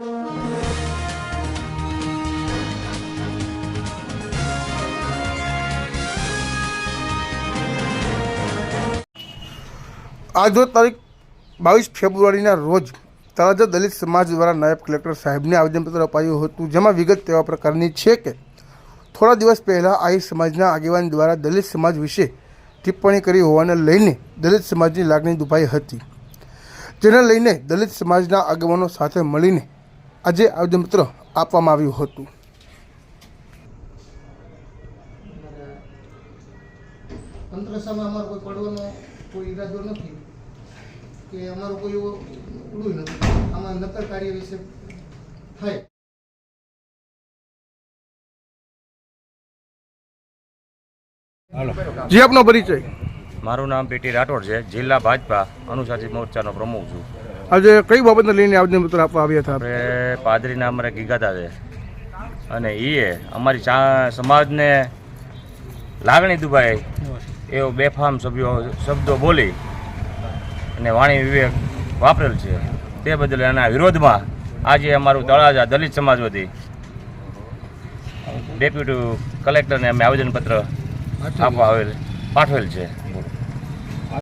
આજનો તારીખ બાવીસ ફેબ્રુઆરીના રોજ તળાજા દલિત સમાજ દ્વારા નાયબ કલેક્ટર સાહેબને આવેદનપત્ર અપાયું હતું, જેમાં વિગત તેવા પ્રકારની છે કે થોડા દિવસ પહેલાં આહિર સમાજના આગેવાન દ્વારા દલિત સમાજ વિશે ટિપ્પણી કરી હોવાને લઈને દલિત સમાજની લાગણી દુભાઈ હતી. જેને લઈને દલિત સમાજના આગેવાનો સાથે મળીને આજે આવેદનપત્ર આપવામાં આવ્યું હતું. તંત્ર સામે અમારો કોઈ પડવાનો કોઈ ઈરાદો નથી કે અમારો કોઈ એવો ઉડું નથી. આમાં નક્કર કાર્ય વિશે થાય. જી આપનો પરિચય. મારું નામ પીટી રાઠોડ છે. જિલ્લા ભાજપા અનુસૂચિત મોરચાનો પ્રમુખ છું. આજે કઈ બાબતને લઈને આવેદનપત્ર આપવા આવ્યા હતા? આપણે પાદરીના અમારે ગીગાતા છે અને એ અમારી સમાજને લાગણી દુભાઈ. એવો બેફામ સભ્યો શબ્દો બોલી અને વાણી વિવેક વાપરેલ છે. તે બદલ એના વિરોધમાં આજે અમારું તળાજા દલિત સમાજ વતી ડેપ્યુટી કલેક્ટરને અમે આવેદનપત્ર આપવા આવેલ પાઠવેલ છે.